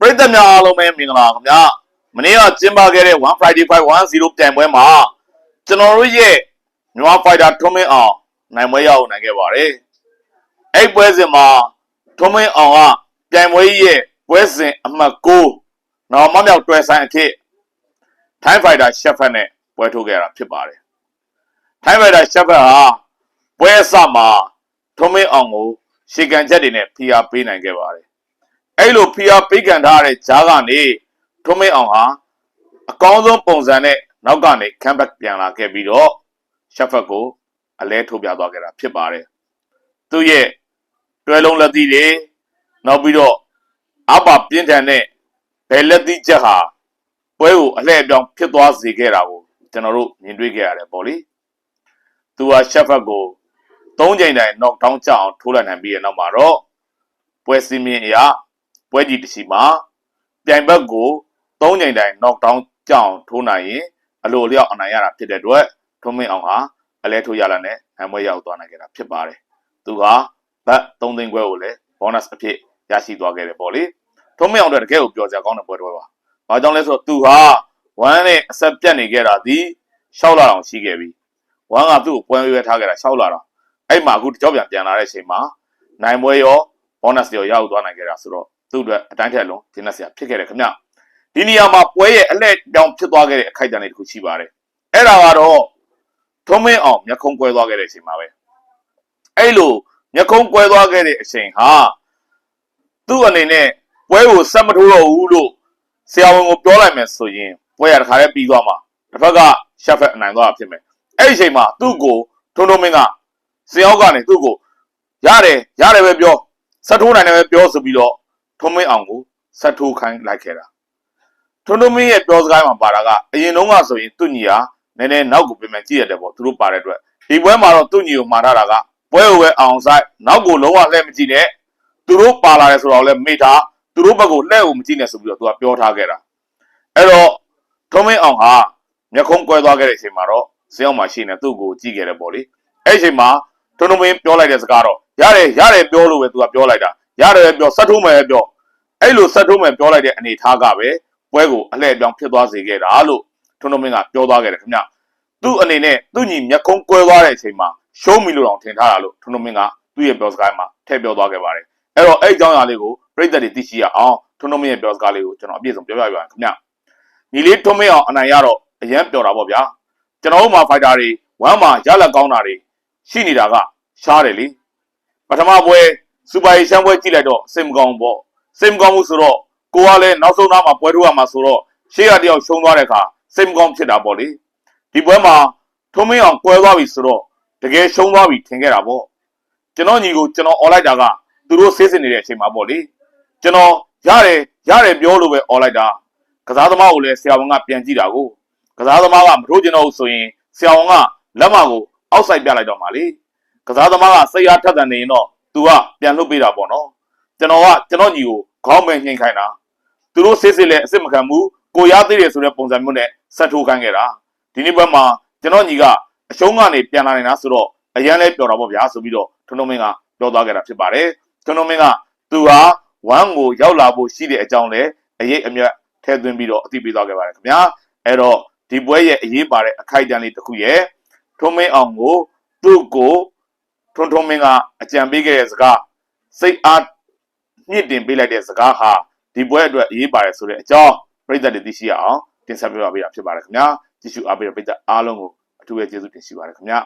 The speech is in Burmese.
ပရိသတ်များအားလုံးပဲမင်္ဂလာခင်ဗျာမနေ့ကကျင်းပခဲ့တဲ့1 Friday 510ပြိုင်ပွဲမှာကျွန်တော်တို့ရဲ့မြန်မာဖိုက်တာထွန်းမင်းအောင်နိုင်ပွဲရအောင်နိုင်ခဲ့ပါတယ်အဲ့ပွဲစဉ်မှာထွန်းမင်းအောင်ကပြိုင်ပွဲကြီးရဲ့ပွဲစဉ်အမှတ်6နော်မမြောက်တွဲဆိုင်အဖြစ်ထိုင်းဖိုက်တာရှက်ဖက်နဲ့ပွဲထိုးခဲ့တာဖြစ်ပါတယ်ထိုင်းဖိုက်တာရှက်ဖက်ဟာပွဲအစမှာထွန်းမင်းအောင်ကိုရှေကန်ချက်တွေနဲ့ဖိအားပေးနိုင်ခဲ့ပါတယ် အဲ့လိုဖိအားပေးကန်ထားတဲ့ဂျားကနေထွန်းမင်းအောင်ဟာအကောင်းဆုံးပုံစံနဲ့နောက်ကနေကမ်ဘက်ပြန်လာခဲ့ပြီးတော့ရှက်ဖက်ကိုအလဲထုတ်ပြသွားခဲ့တာဖြစ်ပါတယ်သူ့ရဲ့တွဲလုံးလက်သီးတွေနောက်ပြီးတော့အပပြင်းထန်တဲ့ဘယ်လက်သီးချက်ဟာပွဲကိုအလှည့်အပြောင်းဖြစ်သွားစေခဲ့တာကိုကျွန်တော်တို့မြင်တွေ့ခဲ့ရတယ်ပေါ့လေသူဟာရှက်ဖက်ကို၃ချိန်တိုင် knock down ကြအောင်ထိုးလိုက်နိုင်ပြီးတဲ့နောက်မှာတော့ပွဲစီးမြင်အရာ ပွဲကြီးတစ်ချီမှာပြိုင်ဘက်ကို၃ချိန်တိုင် knock down ကြောင်းထိုးနိုင်ရင်အလိုလျောက်အနိုင်ရတာဖြစ်တဲ့အတွက်ထုံးမင်းအောင်ဟာအလဲထိုးရလာနဲ့ဟန်ပွဲရောက်သွားနိုင်ခဲ့တာဖြစ်ပါတယ်။သူဟာဘတ်၃သိန်းခွဲကိုလည်း bonus အဖြစ်ရရှိသွားခဲ့တယ်ပေါ့လေ။ထုံးမင်းအောင်တို့တကယ်ကိုပြောစရာကောင်းတဲ့ပွဲတော်ပါ။ဘာကြောင့်လဲဆိုတော့သူဟာဝမ်းနဲ့အဆက်ပြတ်နေခဲ့တာဒီရှောက်လာအောင်ရှိခဲ့ပြီ။ဝမ်းကသူ့ကိုပွဲရွေးထားခဲ့တာရှောက်လာတော့အဲ့မှာအခုတကြောက်ပြန်ပြန်လာတဲ့အချိန်မှာနိုင်ပွဲရော bonus ရောရောက်သွားနိုင်ခဲ့တာဆိုတော့ သူ့အတွက်အတိုင်းထက်လုံးကျင်းနေစရာဖြစ်ခဲ့တယ်ခင်ဗျဒီနေရာမှာပွဲရဲ့အလှည့်ပြောင်းဖြစ်သွားခဲ့တဲ့အခိုက်အတန့်လေးတစ်ခုရှိပါတယ်အဲ့ဒါကတော့ထုံးမင်းအောင်မျက်ခုံးကွဲသွားခဲ့တဲ့အချိန်မှာပဲအဲ့လိုမျက်ခုံးကွဲသွားခဲ့တဲ့အချိန်ဟာသူ့အနေနဲ့ပွဲကိုဆက်မထိုးတော့ဘူးလို့ဆရာဝန်ကိုပြောလိုက်မယ်ဆိုရင်ပွဲရတခါလေးပြီးသွားမှာတစ်ဖက်ကရှက်ဖက်အနိုင်သွားတာဖြစ်မယ်အဲ့ဒီအချိန်မှာသူ့ကိုထုံထုံမင်းကဆရာကနေသူ့ကိုရတယ်ရတယ်ပဲပြောဆက်ထိုးနိုင်တယ်ပဲပြောဆိုပြီးတော့ ထုံးမင်းအောင်ကိုဆက်ထိုးခိုင်းလိုက်ခဲ့တာထုံးထုံးမင်းရဲ့ပြောစကားမှာပါတာကအရင်တုန်းကဆိုရင်သူ့ညီဟာနည်းနည်းနောက်ကိုပြင်ပြန်ကြည့်ရတယ်ပေါ့သူတို့ပါတဲ့အတွက်ဒီပွဲမှာတော့သူ့ညီကိုမှာထားတာကပွဲကိုပဲအောင်ဆိုင်နောက်ကိုလုံးဝလှည့်မကြည့်နဲ့သူတို့ပါလာတယ်ဆိုတော့လည်းမေ့ထားသူတို့ဘက်ကိုလှည့်ကိုမကြည့်နဲ့ဆိုပြီးတော့သူကပြောထားခဲ့တာအဲ့တော့ထုံးမင်းအောင်ဟာမျက်ခုံးကွဲသွားခဲ့တဲ့အချိန်မှာတော့ဇေယောက်မှာရှိနေသူ့ကိုကြည့်ခဲ့တယ်ပေါ့လေအဲ့ဒီအချိန်မှာထုံးထုံးမင်းပြောလိုက်တဲ့စကားတော့ရတယ်ရတယ်ပြောလို့ပဲသူကပြောလိုက်တာရတယ်ပဲပြောဆက်ထိုးမယ်ပဲပြော အဲ့လိုဆက်ထိုးမယ်ပြောလိုက်တဲ့အနေထားကပဲပွဲကိုအလှည့်အပြောင်းဖြစ်သွားစေခဲ့တာလို့ထွန်းထွန်းမင်းကပြောသွားခဲ့တယ်ခင်ဗျသူ့အနေနဲ့သူ့ညီမျက်ခုံးကွဲသွားတဲ့အချိန်မှာရှုံးပြီလို့တောင်ထင်ထားတာလို့ထွန်းထွန်းမင်းကသူ့ရဲ့ပြောစကားမှာထည့်ပြောသွားခဲ့ပါတယ်အဲ့တော့အဲ့အကြောင်းအရာလေးကိုပြည်သက်တွေသိရှိရအောင်ထွန်းထွန်းမင်းရဲ့ပြောစကားလေးကိုကျွန်တော်အပြည့်စုံပြောပြပြပါခင်ဗျညီလေးထွန်းမင်းအောင်အနိုင်ရတော့အရန်ပြောတာပေါ့ဗျာကျွန်တော်တို့မှာဖိုက်တာတွေဝမ်းမှာရလက်ကောင်းတာတွေရှိနေတာကရှားတယ်လေပထမပွဲစူပါရီရှမ်းပွဲကြည့်လိုက်တော့စိတ်မကောင်းဘူးပေါ့ စိတ်မကောင်းဘူးဆိုတော့ကိုကလည်းနောက်ဆုံးသားမှာပွဲထိုးရမှာဆိုတော့ရှေ့ရတယောက်ရှုံးသွားတဲ့အခါစိတ်မကောင်းဖြစ်တာပေါ့လေဒီပွဲမှာထုံးမင်းအောင်ကွဲသွားပြီဆိုတော့တကယ်ရှုံးသွားပြီထင်ခဲ့တာပေါ့ကျွန်တော်ညီကိုကျွန်တော်អော်လိုက်တာကသူတို့ဆေးစစ်နေတဲ့အချိန်မှာပေါ့လေကျွန်တော်ရတယ်ရတယ်ပြောလို့ပဲអော်လိုက်တာကစားသမားကိုလည်းဆရာဝန်ကပြန်ကြည့်တာကိုကစားသမားကမထိုးကျင်တော့ဘူးဆိုရင်ဆရာဝန်ကလက်မကိုအောက်ဆိုင်ပြလိုက်တော့မှာလေကစားသမားကစိတ်အားထက်သန်နေရင်တော့ तू ကပြန်လှုပ်ပေးတာပေါ့နော် ကျွန်တော်ကကျွန်တော်ညီကိုခေါင်းပဲညှိခိုင်းတာသူတို့စစ်စစ်လည်းအစ်စ်မခံဘူးကိုရသေးတယ်ဆိုတဲ့ပုံစံမျိုးနဲ့ဆက်ထိုးခိုင်းခဲ့တာဒီနေ့ဘက်မှာကျွန်တော်ညီကအရှုံးကနေပြန်လာနေတာဆိုတော့အရန်လဲပျော်တာပေါ့ဗျာဆိုပြီးတော့ထွန်းထွန်းမင်းကပြောသွားခဲ့တာဖြစ်ပါတယ်ထွန်းထွန်းမင်းကသူဟာဝမ်းကိုရောက်လာဖို့ရှိတဲ့အကြောင်းလဲအရေးအမြတ်ထည့်သွင်းပြီးတော့အသိပေးသွားခဲ့ပါတယ်ခင်ဗျာအဲ့တော့ဒီပွဲရဲ့အရေးပါတဲ့အခိုက်အတန့်လေးတစ်ခုရဲ့ထွန်းမင်းအောင်ကိုသူ့ကိုထွန်းထွန်းမင်းကအကြံပေးခဲ့တဲ့စကားစိတ်အား မြင့်တင်ပေးလိုက်တဲ့စကားဟာဒီပွဲအတွက်အရေးပါတယ်ဆိုတဲ့အကြောင်းပြည်သက်တွေသိရှိရအောင်တင်ဆက်ပေးပါပေးတာဖြစ်ပါတယ်ခင်ဗျာကြည့်ရှုအားပေးတဲ့ပြည်သက်အားလုံးကိုအထူးပဲကျေးဇူးတင်ရှိပါတယ်ခင်ဗျာ